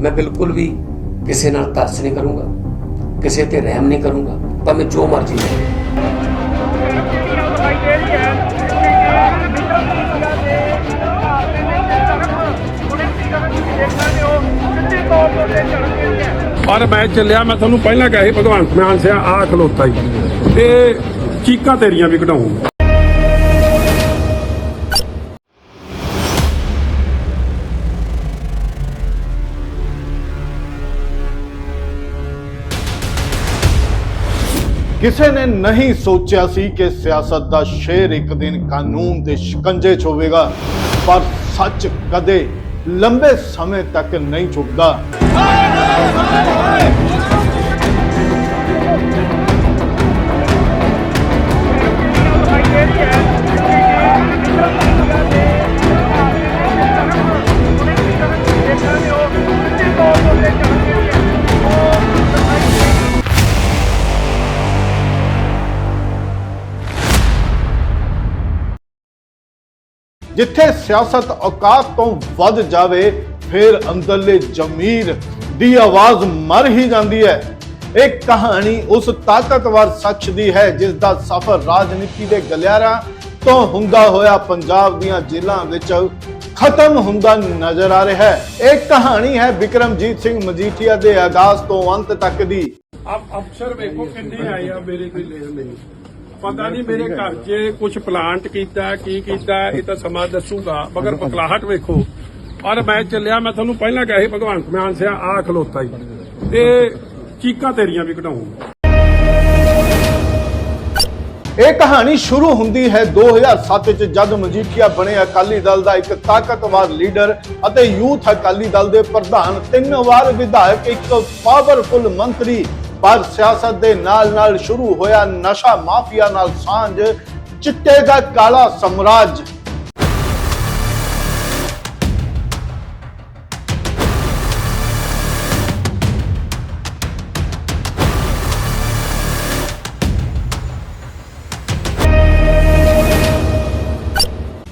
ਮੈਂ ਬਿਲਕੁਲ ਵੀ ਕਿਸੇ ਨਾਲ ਤਰਸ ਨਹੀਂ ਕਰੂੰਗਾ, ਕਿਸੇ ਤੇ ਰਹਿਮ ਨਹੀਂ ਕਰੂੰਗਾ ਪਰ ਮੈਂ ਜੋ ਮਰਜ਼ੀ ਹੋਵੇ। ਪਰ ਮੈਂ ਚੱਲਿਆ, ਮੈਂ ਤੁਹਾਨੂੰ ਪਹਿਲਾਂ ਕਿਹਾ ਸੀ ਭਗਵੰਤ ਮਾਨ ਸਿਆ ਆ ਖਲੋਤਾ ਹੀ ਤੇ ਚੀਕਾਂ ਤੇਰੀਆਂ ਵੀ ਕਢਾਉਂ ਕਿਸੇ ਨੇ ਨਹੀਂ ਸੋਚਿਆ ਸੀ ਕਿ ਸਿਆਸਤ ਦਾ ਸ਼ੇਰ ਇੱਕ ਦਿਨ ਕਾਨੂੰਨ ਦੇ ਸ਼ਿਕੰਜੇ 'ਚ ਹੋਵੇਗਾ, ਪਰ ਸੱਚ ਕਦੇ ਲੰਬੇ ਸਮੇਂ ਤੱਕ ਨਹੀਂ ਝੁਕਦਾ। ਜਿੱਥੇ ਸਿਆਸਤ ਔਕਾਤ ਤੋਂ ਵੱਧ ਜਾਵੇ, ਫਿਰ ਅੰਦਰਲੇ ਜ਼ਮੀਰ ਦੀ ਆਵਾਜ਼ ਮਰ ਹੀ ਜਾਂਦੀ ਹੈ। ਇਹ ਕਹਾਣੀ ਉਸ ਤਾਕਤਵਰ ਸ਼ਖਸ ਦੀ ਹੈ ਜਿਸ ਦਾ ਸਫ਼ਰ ਰਾਜਨੀਤੀ ਦੇ ਗਲਿਆਰਾਂ ਤੋਂ ਹੁੰਦਾ ਹੋਇਆ ਪੰਜਾਬ ਦੀਆਂ ਜੇਲ੍ਹਾਂ ਵਿੱਚ ਖਤਮ ਹੁੰਦਾ ਨਜ਼ਰ ਆ ਰਿਹਾ ਹੈ। ਇਹ ਕਹਾਣੀ ਹੈ ਵਿਕਰਮਜੀਤ ਸਿੰਘ ਮਜੀਠੀਆ ਦੇ ਆਗਾਜ਼ ਤੋਂ ਅੰਤ ਤੱਕ ਦੀ। ਅਬ ਅਫਸਰ ਵੇਖੋ ਕਿੰਨੇ ਆਏ ਆ ਮੇਰੇ ਕੋਈ ਲੈਣ ਨਹੀਂ ਪਤਾ ਨਹੀਂ ਮੇਰੇ ਘਰ 'ਚ ਕੁਝ ਪਲਾਂਟ ਕੀਤਾ ਕੀ ਕੀਤਾ ਇਹ ਤਾਂ ਸਮਾਂ ਦੱਸੂਗਾ ਮਗਰ ਬਕਲਾਹਟ ਵੇਖੋ। ਔਰ ਮੈਂ ਚੱਲਿਆ ਮੈਂ ਤੁਹਾਨੂੰ ਪਹਿਲਾਂ ਕਿਹਾ ਸੀ ਭਗਵੰਤ ਮਾਨ ਸਿਆ ਆ ਖਲੋਤਾ ਹੀ ਤੇ ਚੀਕਾਂ ਤੇਰੀਆਂ ਵੀ ਕਢਾਉਂ ਇਹ ਕਹਾਣੀ ਸ਼ੁਰੂ ਹੁੰਦੀ ਹੈ 2007 ਵਿੱਚ ਜਦ ਮਜੀਠੀਆ ਬਣੇ ਅਕਾਲੀ ਦਲ ਦਾ ਇੱਕ ਤਾਕਤਵਰ ਲੀਡਰ ਅਤੇ ਯੂਥ ਅਕਾਲੀ ਦਲ ਦੇ ਪ੍ਰਧਾਨ ਤਿੰਨ ਵਾਰ ਵਿਧਾਇਕ ਇੱਕ ਪਾਵਰਫੁਲ ਮੰਤਰੀ ਪਰ ਸਿਆਸਤ ਦੇ ਨਾਲ-ਨਾਲ ਸ਼ੁਰੂ ਹੋਇਆ ਨਸ਼ਾ ਮਾਫੀਆ ਨਾਲ ਸਾਂਝ ਚਿੱਟੇ ਦਾ ਕਾਲਾ ਸਮਰਾਜ।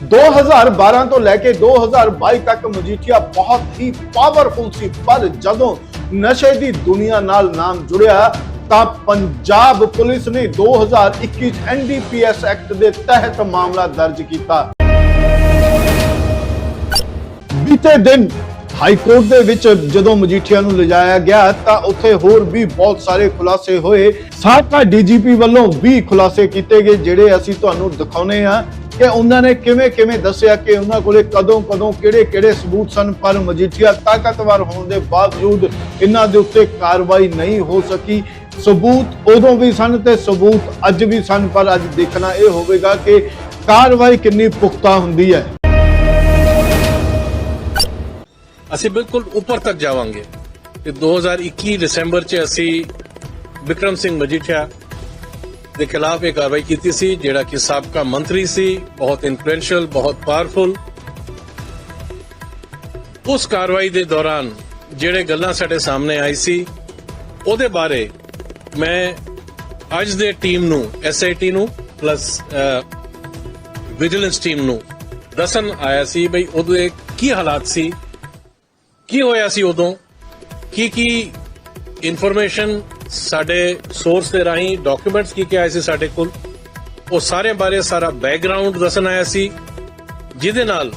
ਦੋ 2012 ਤੋਂ ਲੈ ਕੇ 2022 ਤੱਕ ਮਜੀਠੀਆ ਬਹੁਤ ਹੀ ਪਾਵਰਫੁਲ ਸੀ, ਪਰ ਜਦੋਂ ਨਸ਼ੇ ਦੀ ਦੁਨੀਆ ਨਾਲ ਨਾਮ ਜੁੜਿਆ, ਤਾਂ ਪੰਜਾਬ ਪੁਲਿਸ ਨੇ 2021 ਐਨਡੀਪੀਐਸ ਐਕਟ ਦੇ ਤਹਿਤ ਮਾਮਲਾ ਦਰਜ ਕੀਤਾ। ਬੀਤੇ ਦਿਨ ਹਾਈ ਕੋਰਟ ਦੇ ਵਿੱਚ ਜਦੋਂ ਮਜੀਠੀਆ ਨੂੰ ਲਿਜਾਇਆ ਗਿਆ, ਤਾਂ ਉੱਥੇ ਹੋਰ ਵੀ ਬਹੁਤ ਸਾਰੇ ਖੁਲਾਸੇ ਹੋਏ। ਸਾਬਕਾ ਡੀਜੀਪੀ ਵੱਲੋਂ ਵੀ ਖੁਲਾਸੇ ਕੀਤੇ ਗਏ, ਜਿਹੜੇ ਅਸੀਂ ਤੁਹਾਨੂੰ ਦਿਖਾਉਨੇ ਆ। ਕਿ ਉਹਨਾਂ ਨੇ ਕਿਵੇਂ ਕਿਵੇਂ ਦੱਸਿਆ ਕਿ ਉਹਨਾਂ ਕੋਲੇ ਕਦੋਂ ਕਦੋਂ ਕਿਹੜੇ ਕਿਹੜੇ ਸਬੂਤ ਸਨ, ਪਰ ਮਜੀਠੀਆ ਤਾਕਤਵਰ ਹੋਣ ਦੇ ਬਾਵਜੂਦ ਇਹਨਾਂ ਦੇ ਉੱਤੇ ਕਾਰਵਾਈ ਨਹੀਂ ਹੋ ਸਕੀ। ਸਬੂਤ ਉਦੋਂ ਵੀ ਸਨ ਤੇ ਸਬੂਤ ਅੱਜ ਵੀ ਸਨ, ਪਰ ਅੱਜ ਦੇਖਣਾ ਇਹ ਹੋਵੇਗਾ ਕਿ ਕਾਰਵਾਈ ਕਿੰਨੀ ਪੁਖਤਾ ਹੁੰਦੀ ਹੈ। ਅਸੀਂ ਬਿਲਕੁਲ ਉੱਪਰ ਤੱਕ ਜਾਵਾਂਗੇ। ਤੇ 2021 ਦਸੰਬਰ 'ਚ ਅਸੀਂ ਵਿਕਰਮ ਸਿੰਘ ਮਜੀਠੀਆ ਦੇ ਖਿਲਾਫ ਇਹ ਕਾਰਵਾਈ ਕੀਤੀ ਸੀ, ਜਿਹੜਾ ਕਿ ਸਾਬਕਾ ਮੰਤਰੀ ਸੀ, ਬਹੁਤ ਇਨਫਲੂਐਂਸ਼ੀਅਲ ਬਹੁਤ ਪਾਵਰਫੁਲ ਉਸ ਕਾਰਵਾਈ ਦੇ ਦੌਰਾਨ ਜਿਹੜੇ ਗੱਲਾਂ ਸਾਡੇ ਸਾਹਮਣੇ ਆਈ ਸੀ, ਉਹਦੇ ਬਾਰੇ ਮੈਂ ਅੱਜ ਦੇ ਟੀਮ ਨੂੰ ਐਸਆਈਟੀ ਨੂੰ ਪਲੱਸ ਵਿਜੀਲੈਂਸ ਟੀਮ ਨੂੰ ਦੱਸਣ ਆਇਆ ਸੀ ਬਈ ਉਹਦੇ ਕੀ ਹਾਲਾਤ ਸੀ, ਕੀ ਹੋਇਆ ਸੀ ਉਦੋਂ ਕੀ ਕੀ ਇਨਫੋਰਮੇਸ਼ਨ ਸਾਡੇ ਸੋਰਸ ਦੇ ਰਾਹੀਂ ਡਾਕੂਮੈਂਟਸ ਕੀ ਕੀ ਆਏ ਸੀ ਸਾਡੇ ਕੋਲ? ਉਹ ਸਾਰੇ ਬਾਰੇ ਸਾਰਾ ਬੈਕਗ੍ਰਾਉਂਡ ਦੱਸਣ ਆਇਆ ਸੀ, ਜਿਹਦੇ ਨਾਲ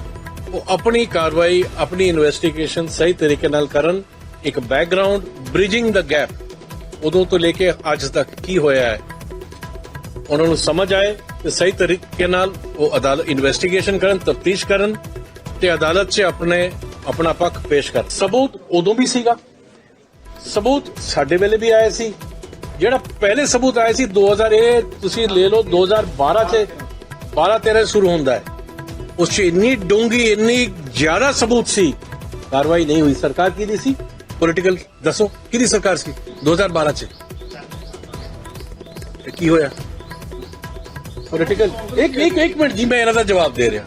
ਉਹ ਆਪਣੀ ਕਾਰਵਾਈ, ਆਪਣੀ ਇਨਵੈਸਟੀਗੇਸ਼ਨ ਸਹੀ ਤਰੀਕੇ ਨਾਲ ਕਰਨ, ਇੱਕ ਬੈਕਗ੍ਰਾਉਂਡ ਬ੍ਰਿਜਿੰਗ ਦਾ ਗੈਪ ਉਦੋਂ ਤੋਂ ਲੈ ਕੇ ਅੱਜ ਤੱਕ ਕੀ ਹੋਇਆ ਹੈ। ਉਹਨਾਂ ਨੂੰ ਸਮਝ ਆਏ ਤੇ ਸਹੀ ਤਰੀਕੇ ਨਾਲ ਉਹ ਅਦਾਲਤ ਇਨਵੈਸਟੀਗੇਸ਼ਨ ਕਰਨ, ਤਫਤੀਸ਼ ਕਰਨ ਤੇ ਅਦਾਲਤ 'ਚ ਆਪਣੇ, ਆਪਣਾ ਪੱਖ ਪੇਸ਼ ਕਰ। ਸਬੂਤ ਉਦੋਂ ਵੀ ਸੀਗਾ। ਸਬੂਤ ਸਾਡੇ ਵੇਲੇ ਵੀ ਆਏ ਸੀ। ਜਿਹੜਾ ਪਹਿਲੇ ਸਬੂਤ ਆਏ ਸੀ 2000 ਇਹ ਤੁਸੀਂ ਲੈ ਲਓ 2012 ਚ 12 13 ਸ਼ੁਰੂ ਹੁੰਦਾ ਹੈ। ਉਸ 'ਚ ਇੰਨੀ ਡੂੰਗੀ ਇੰਨੀ ਜ਼ਿਆਦਾ ਸਬੂਤ ਸੀ। ਕਾਰਵਾਈ ਨਹੀਂ ਹੋਈ। ਸਰਕਾਰ ਕਿਹਦੀ ਸੀ? ਪੋਲੀਟੀਕਲ ਦੱਸੋ, ਕਿਹਦੀ ਸਰਕਾਰ ਸੀ 2012 ਚ? ਇਹ ਕੀ ਹੋਇਆ? ਪੋਲੀਟੀਕਲ ਇੱਕ ਇੱਕ ਇੱਕ ਮਿੰਟ ਜੀ, ਮੈਂ ਇਹਨਾਂ ਦਾ ਜਵਾਬ ਦੇ ਰਿਹਾ।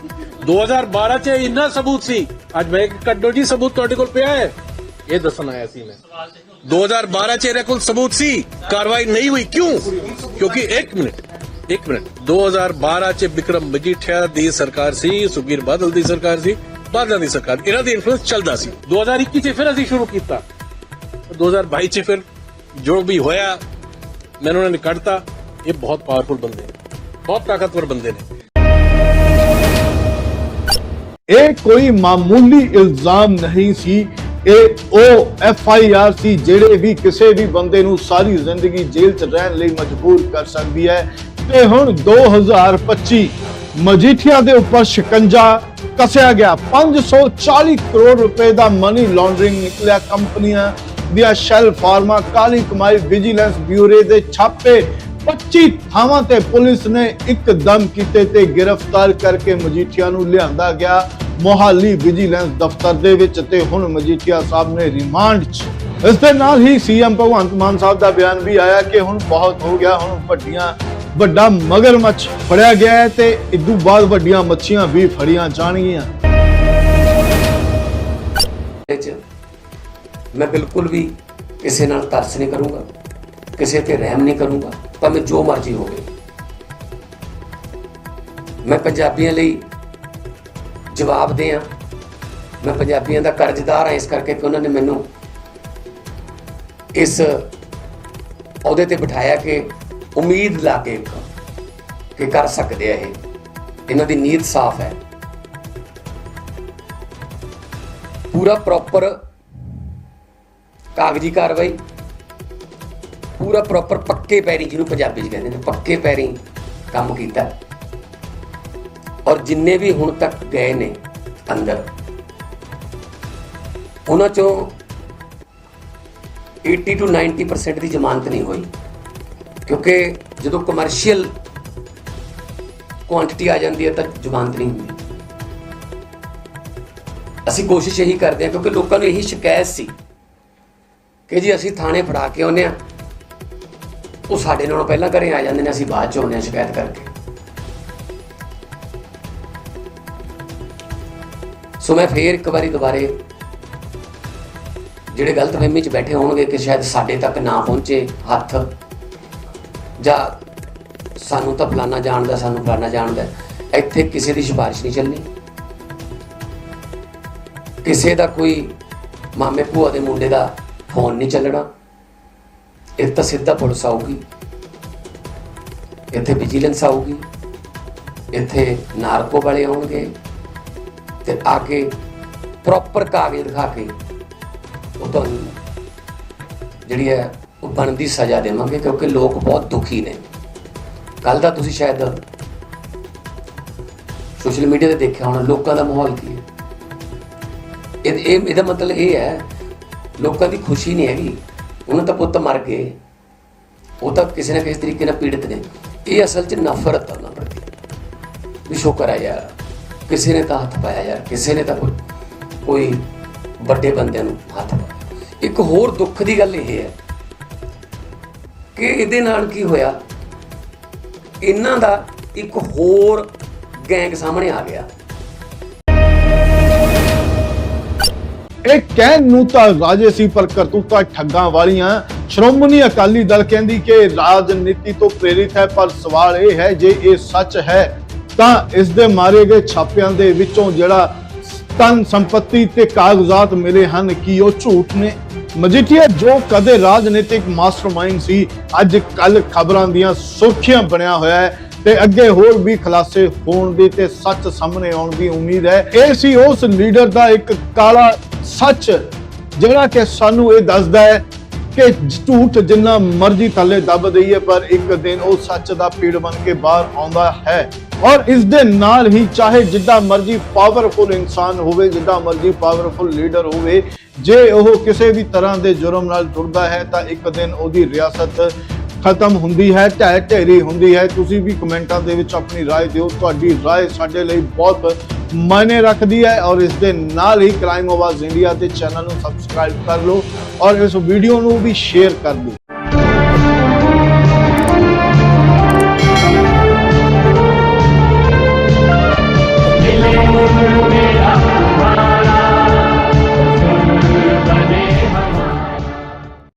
2012 ਚ ਇੰਨਾ ਸਬੂਤ ਸੀ। ਅੱਜ ਮੈਂ ਕੱਢੋ ਜੀ ਸਬੂਤ ਤੁਹਾਡੇ ਕੋਲ ਪਿਆ ਹੈ। ਇਹ ਦੱਸਣ ਆਇਆ ਸੀ ਮੈਂ। 2012 ਚ ਇਹਦੇ ਕੋਲ ਸਬੂਤ ਸੀ ਕਾਰਵਾਈ ਨਹੀਂ ਹੋਈ। ਕਿਉਂ? ਕਿਉਂਕਿ 1 ਮਿੰਟ 1 ਮਿੰਟ। 2012 ਚ ਵਿਕਰਮ ਮਜੀਠੀਆ ਦੀ ਸਰਕਾਰ ਸੀ ਸੁਖਬੀਰ ਬਾਦਲ ਦੀ ਸਰਕਾਰ ਸੀ ਬਾਦਲਾਂ ਦੀ ਸਰਕਾਰ। ਇਹਨਾਂ ਦੀ ਇਨਫਲੂਐਂਸ ਚੱਲਦਾ ਸੀ। 2021 ਚ ਫਿਰ ਅਸੀਂ ਸ਼ੁਰੂ ਕੀਤਾ। 2022 ਚ ਫਿਰ ਜੋ ਵੀ ਹੋਇਆ ਮੈਨੂੰ ਉਹਨਾਂ ਨੇ ਕੱਢਤਾ। ਇਹ ਬਹੁਤ ਪਾਵਰਫੁਲ ਬੰਦੇ ਨੇ। ਬਹੁਤ ਤਾਕਤਵਰ ਬੰਦੇ ਨੇ। ਇਹ ਕੋਈ ਮਾਮੂਲੀ ਇਲਜ਼ਾਮ ਨਹੀਂ ਸੀ ਇਹ ਉਹ ਐਫ ਆਈ ਆਰ ਸੀ ਜਿਹੜੇ ਵੀ ਕਿਸੇ ਵੀ ਬੰਦੇ ਨੂੰ ਸਾਰੀ ਜ਼ਿੰਦਗੀ ਜੇਲ੍ਹ 'ਚ ਰਹਿਣ ਲਈ ਮਜਬੂਰ ਕਰ ਸਕਦੀ ਹੈ। ਤੇ ਹੁਣ 2025 ਮਜੀਠੀਆ ਦੇ ਉੱਪਰ ਸ਼ਿਕੰਜਾ ਕਸਿਆ ਗਿਆ। 540 ਕਰੋੜ ਰੁਪਏ ਦਾ ਮਨੀ ਲਾਂਡਰਿੰਗ ਨਿਕਲਿਆ ਕੰਪਨੀਆਂ ਦੀਆਂ ਸ਼ੈਲ ਫਾਰਮਾ ਕਾਲੀ ਕਮਾਈ ਵਿਜੀਲੈਂਸ ਬਿਊਰੇ ਦੇ ਛਾਪੇ। 25 ਥਾਵਾਂ ਤੇ ਪੁਲਿਸ ਨੇ ਇੱਕਦਮ ਕੀਤੇ ਤੇ ਗ੍ਰਿਫਤਾਰ ਕਰਕੇ ਮਜੀਠੀਆ ਨੂੰ ਲਿਆਂਦਾ ਗਿਆ। ਮੋਹਾਲੀ ਵਿਜੀਲੈਂਸ ਦਫ਼ਤਰ ਦੇ ਵਿੱਚ ਤੇ ਹੁਣ ਮਜੀਠੀਆ ਸਾਹਿਬ ਨੇ ਰਿਮਾਂਡ 'ਚ। ਇਸ ਦੇ ਨਾਲ ਹੀ ਸੀਐਮ ਭਗਵੰਤ ਮਾਨ ਸਾਹਿਬ ਦਾ ਬਿਆਨ ਵੀ ਆਇਆ ਕਿ ਹੁਣ ਬਹੁਤ ਹੋ ਗਿਆ, ਹੁਣ ਵੱਡੀਆਂ, ਵੱਡਾ ਮਗਰਮੱਛ ਫੜਿਆ ਗਿਆ ਹੈ ਤੇ ਇਦੋਂ ਬਾਅਦ ਵੱਡੀਆਂ ਮੱਛੀਆਂ ਵੀ ਫੜੀਆਂ ਜਾਣਗੀਆਂ। ਮੈਂ ਬਿਲਕੁਲ ਵੀ ਕਿਸੇ ਨਾਲ ਤਰਸ ਨਹੀਂ ਕਰੂੰਗਾ, ਕਿਸੇ ਤੇ ਰਹਿਮ ਨਹੀਂ ਕਰੂੰਗਾ, ਭਾਵੇਂ ਜੋ ਮਰਜ਼ੀ ਹੋਵੇ। ਮੈਂ ਪੰਜਾਬੀਆਂ ਲਈ ਜਵਾਬ ਦਿਆਂ। ਮੈਂ ਪੰਜਾਬੀਆਂ ਦਾ ਕਰਜ਼ਦਾਰ ਹਾਂ, ਇਸ ਕਰਕੇ ਕਿ ਉਹਨਾਂ ਨੇ ਮੈਨੂੰ ਇਸ ਅਹੁਦੇ ਤੇ ਬਿਠਾਇਆ ਕਿ ਉਮੀਦ ਲਾਗੇ ਕਿ ਕਰ ਸਕਦੇ ਆ ਇਹ। ਇਹਨਾਂ ਦੀ ਨੀਅਤ ਸਾਫ਼ ਹੈ। ਪੂਰਾ ਪ੍ਰੋਪਰ ਕਾਗਜ਼ੀ ਕਾਰਵਾਈ, ਪੂਰਾ ਪ੍ਰੋਪਰ ਪੱਕੇ ਪੈਰੀ ਜਿਹਨੂੰ ਪੰਜਾਬੀ ਚ ਕਹਿੰਦੇ ਨੇ, ਪੱਕੇ ਪੈਰੀ ਕੰਮ ਕੀਤਾ। ਔਰ ਜਿੰਨੇ ਵੀ ਹੁਣ ਤੱਕ ਗਏ ਨੇ ਅੰਦਰ, ਉਹਨਾਂ ਚੋਂ 80 ਤੋਂ 90% ਦੀ ਜ਼ਮਾਨਤ ਨਹੀਂ ਹੋਈ। ਕਿਉਂਕਿ ਜਦੋਂ ਕਮਰਸ਼ੀਅਲ ਕੁਆਂਟੀਟੀ ਆ ਜਾਂਦੀ ਹੈ ਤਾਂ ਜ਼ਮਾਨਤ ਨਹੀਂ ਹੁੰਦੀ। ਅਸੀਂ ਕੋਸ਼ਿਸ਼ ਇਹੀ ਕਰਦੇ ਹਾਂ, ਕਿਉਂਕਿ ਲੋਕਾਂ ਨੂੰ ਇਹੀ ਸ਼ਿਕਾਇਤ ਸੀ ਕਿ ਜੀ ਅਸੀਂ ਥਾਣੇ ਫੜਾ ਕੇ ਆਉਂਦੇ ਆ ਉਹ ਸਾਡੇ ਨਾਲੋਂ ਪਹਿਲਾਂ ਘਰੇ ਆ ਜਾਂਦੇ ਨੇ, ਅਸੀਂ ਬਾਅਦ ਚ ਆਉਂਦੇ ਆ ਸ਼ਿਕਾਇਤ ਕਰਕੇ। ਸੋ ਮੈਂ ਫੇਰ ਇੱਕ ਵਾਰੀ ਦੁਬਾਰੇ ਜਿਹੜੇ ਗਲਤਫਹਿਮੀ ਚ ਬੈਠੇ ਹੋਣਗੇ ਕਿ ਸ਼ਾਇਦ ਸਾਡੇ ਤੱਕ ਨਾ ਪਹੁੰਚੇ ਹੱਥ, ਜਾਂ ਸਾਨੂੰ ਤਾਂ ਫਲਾਨਾ ਜਾਣਦਾ, ਸਾਨੂੰ ਫਲਾਨਾ ਜਾਣਦਾ ਇੱਥੇ ਕਿਸੇ ਦੀ ਸਿਫਾਰਿਸ਼ ਨਹੀਂ ਚੱਲਣੀ। ਕਿਸੇ ਦਾ ਕੋਈ ਮਾਮੇ ਭੂਆ ਦੇ ਮੁੰਡੇ ਦਾ ਫੋਨ ਨਹੀਂ ਚੱਲਣਾ। ਇਹ ਤਾਂ ਸਿੱਧਾ ਪੁਲਿਸ ਆਊਗੀ। ਇੱਥੇ ਵਿਜੀਲੈਂਸ ਆਊਗੀ। ਇੱਥੇ ਨਾਰਕੋ ਵਾਲੇ ਆਉਣਗੇ। ਤੇ ਆ ਕੇ ਪ੍ਰੋਪਰ ਕਾਗਜ਼ ਦਿਖਾ ਕੇ ਉਹ ਤੁਹਾਨੂੰ ਜਿਹੜੀ ਹੈ ਉਹ ਬਣਦੀ ਸਜ਼ਾ ਦੇਵਾਂਗੇ, ਕਿਉਂਕਿ ਲੋਕ ਬਹੁਤ ਦੁਖੀ ਨੇ। ਕੱਲ ਦਾ ਤੁਸੀਂ ਸ਼ਾਇਦ ਸੋਸ਼ਲ ਮੀਡੀਆ ਤੇ ਦੇਖਿਆ ਹੋਣਾ, ਲੋਕਾਂ ਦਾ ਮਾਹੌਲ ਕੀ ਹੈ? ਇਹ ਇਹ, ਇਹਦਾ ਮਤਲਬ ਇਹ ਹੈ, ਲੋਕਾਂ ਦੀ ਖੁਸ਼ੀ ਨਹੀਂ ਹੈਗੀ। ਉਹਨਾਂ ਤਾਂ ਪੁੱਤ ਮਰ ਗਏ। ਉਹ ਤਾਂ ਕਿਸੇ ਨਾ ਕਿਸੇ ਤਰੀਕੇ ਨਾਲ ਪੀੜਤ ਨੇ। ਇਹ ਅਸਲ 'ਚ ਨਫ਼ਰਤ ਆ ਉਹਨਾਂ ਪ੍ਰਤੀ। ਵੀ ਸ਼ੁਕਰ ਹੈ ਯਾਰ। ਕਿਸੇ ਨੇ ਤਾਂ ਹੱਥ ਪਾਇਆ ਯਾਰ, ਕਿਸੇ ਨੇ ਤਾਂ ਕੋਈ ਕੋਈ ਵੱਡੇ ਬੰਦਿਆਂ ਨੂੰ ਹੱਥ ਪਾਇਆ। ਇੱਕ ਹੋਰ ਦੁੱਖ ਦੀ ਗੱਲ ਇਹ ਹੈ ਕਿ ਇਹਦੇ ਨਾਲ ਕੀ ਹੋਇਆ? ਇਹਨਾਂ ਦਾ ਇੱਕ ਹੋਰ ਗੈਂਗ ਸਾਹਮਣੇ ਆ ਗਿਆ। ਇਹ ਕਹਿਣ ਨੂੰ ਤਾਂ ਰਾਜੇ ਸੀ ਪਰ ਕਰਤੂਤਾਂ ਠੱਗਾਂ ਵਾਲੀਆਂ। ਸ਼੍ਰੋਮਣੀ ਅਕਾਲੀ ਦਲ ਕਹਿੰਦੀ ਕਿ ਰਾਜਨੀਤੀ ਤੋਂ ਪ੍ਰੇਰਿਤ ਹੈ, ਪਰ ਸਵਾਲ ਇਹ ਹੈ ਜੇ ਇਹ ਸੱਚ ਹੈ। ਤਾਂ ਇਸ ਦੇ ਮਾਰੇ ਗਏ ਛਾਪਿਆਂ ਦੇ ਵਿੱਚੋਂ ਜਿਹੜਾ ਤਨ ਸੰਪਤੀ ਤੇ ਕਾਗਜ਼ਾਤ ਮਿਲੇ ਹਨ, ਕਿ ਉਹ ਝੂਠ ਨੇ? ਮਜੀਠੀਆ, ਜੋ ਕਦੇ ਰਾਜਨੀਤਿਕ ਮਾਸਟਰਮਾਈਂਡ ਸੀ, ਅੱਜ ਕੱਲ ਖਬਰਾਂ ਦੀਆਂ ਸੁਰਖੀਆਂ ਬਣਿਆ ਹੋਇਆ ਹੈ ਤੇ ਅੱਗੇ ਹੋਰ ਵੀ ਖੁਲਾਸੇ ਹੋਣ ਦੀ ਤੇ ਸੱਚ ਸਾਹਮਣੇ ਆਉਣ ਦੀ ਉਮੀਦ ਹੈ। ਇਹ ਸੀ ਉਸ ਲੀਡਰ ਦਾ ਇੱਕ ਕਾਲਾ ਸੱਚ, ਜਿਹੜਾ ਕਿ ਸਾਨੂੰ ਇਹ ਦੱਸਦਾ ਹੈ ਕਿ ਝੂਠ ਜਿੰਨਾ ਮਰਜ਼ੀ ਥੱਲੇ ਦੱਬ ਦਈਏ, ਪਰ ਇੱਕ ਦਿਨ ਉਹ ਸੱਚ ਦਾ ਪੀੜ ਬਣ ਕੇ ਬਾਹਰ ਆਉਂਦਾ ਹੈ। ਔਰ ਇਸ ਦੇ ਨਾਲ ਹੀ ਚਾਹੇ ਜਿੱਦਾਂ ਮਰਜ਼ੀ ਪਾਵਰਫੁਲ ਇਨਸਾਨ ਹੋਵੇ ਜਿੱਦਾਂ ਮਰਜ਼ੀ ਪਾਵਰਫੁਲ ਲੀਡਰ ਹੋਵੇ ਜੇ ਉਹ ਕਿਸੇ ਵੀ ਤਰ੍ਹਾਂ ਦੇ ਜੁਰਮ ਨਾਲ ਜੁੜਦਾ ਹੈ ਤਾਂ ਇੱਕ ਦਿਨ ਉਹਦੀ ਰਿਆਸਤ ਖਤਮ ਹੁੰਦੀ ਹੈ ਢਹਿ ਢੇਰੀ ਹੁੰਦੀ ਹੈ ਤੁਸੀਂ ਵੀ ਕਮੈਂਟਾਂ ਦੇ ਵਿੱਚ ਆਪਣੀ رائے ਦਿਓ ਤੁਹਾਡੀ رائے ਸਾਡੇ ਲਈ ਬਹੁਤ ਮਾਇਨੇ ਰੱਖਦੀ ਹੈ ਔਰ ਇਸ ਦੇ ਨਾਲ ਹੀ ਕ੍ਰਾਈਮ ਆਵਾਜ਼ ਇੰਡੀਆ ਦੇ ਚੈਨਲ ਨੂੰ ਸਬਸਕ੍ਰਾਈਬ ਕਰ ਲਓ ਔਰ ਇਸ ਵੀਡੀਓ ਨੂੰ ਵੀ ਸ਼ੇਅਰ ਕਰ ਦਿਓ